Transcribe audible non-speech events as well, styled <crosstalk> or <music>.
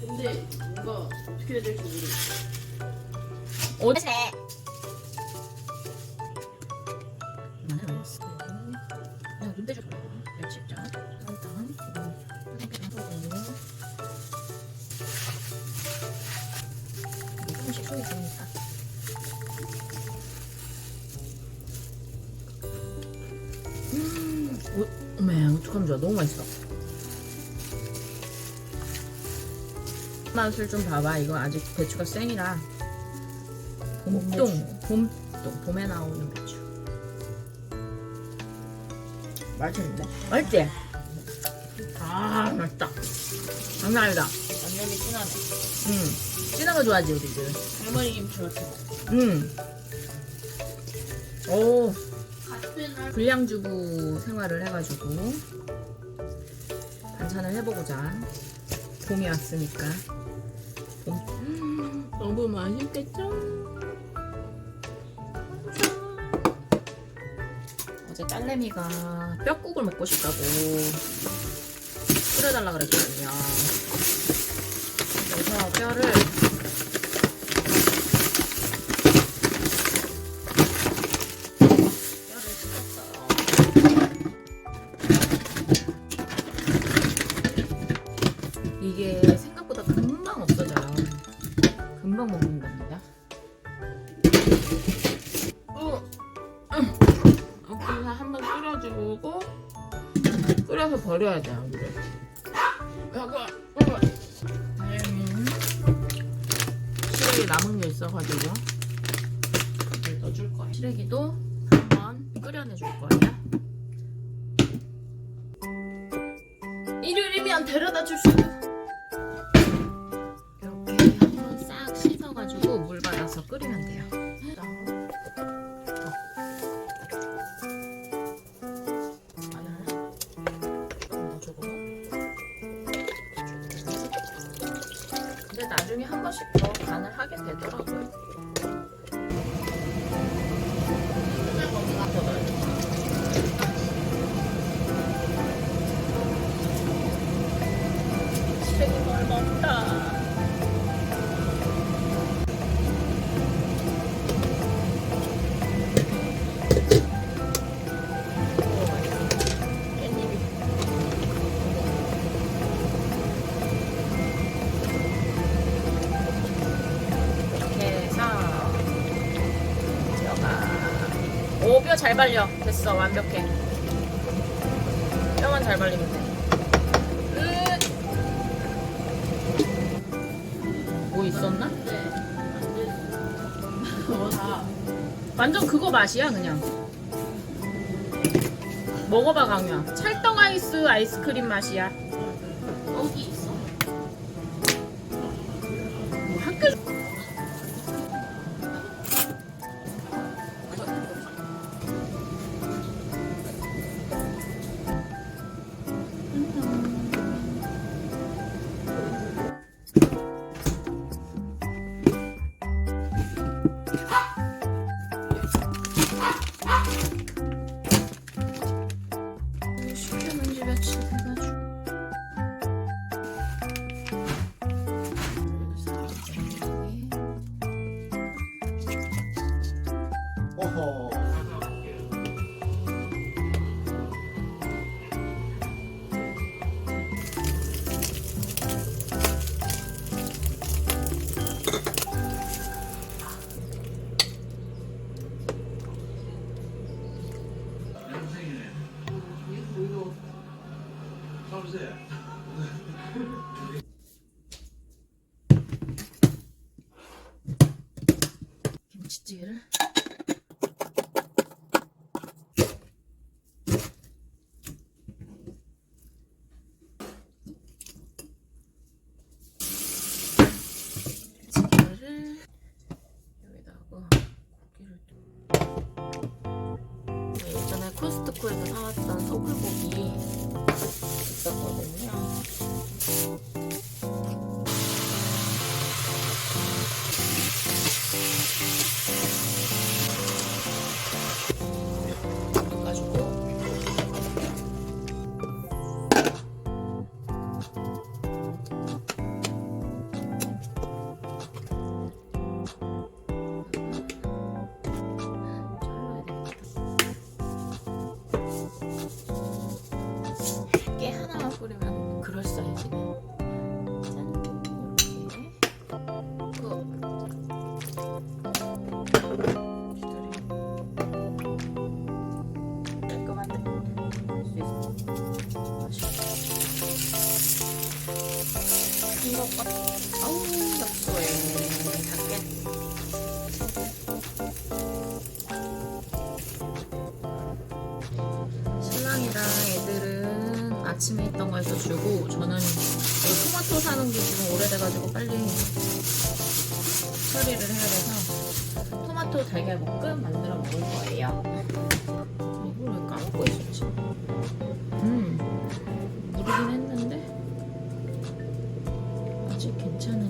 근데 뭔가 어떻게 해야 될지 모르겠어. 어디 소리 들으니까. 음, 어, 어메 어떡하면 좋아 너무 맛있어 맛을 좀 봐봐. 이거 아직 배추가 생이라. 봄동 봄동 봄에 나오는 배추. 맛있는데? 맛있지? 아 맛있다. 장난 아니다. 양념이 진하네. 응 진한 거 좋아하지 우리들 할머니 김치 같은 거. 응. 오 같은 할 불량주부 생활을 해가지고 반찬을 해보고자 봄이 왔으니까 봄. 음, 너무 맛있겠죠? 어제 딸내미가 뼈국을 먹고 싶다고 끓여달라 그랬거든요. 그래서 뼈를 먹는 겁니다. 어, 여기서 한번 끓여주고 끓여서 버려야 여기. 다행히 시래기 남은 게 있어가지고 넣어줄 거예요. 시래기도 한번 끓여내줄 거예요. 일요일이면 데려다 주시 끓이면 돼요. 근데 나중에 한 번씩 더 간을 하게 되더라고요. 오 뼈 잘 발려 됐어 완벽해 뼈만 잘 발리면 돼 끝. 뭐 있었나? 거 <laughs> 다. 완전 그거 맛이야 그냥 먹어봐 강유야 찰떡 아이스 아이스크림 맛이야 어디 있어? 김치찌 코스트코에서 사왔던 소불고기. 있었거든요 아침에 있던 거에서 주고 저는 토마토 사는 게 지금 오래돼가지고 빨리 처리를 해야 돼서 토마토 달걀 볶음 만들어 먹을 거예요. 이걸 왜 까먹고 있었지? 음, 무르긴 했는데 아직 괜찮아.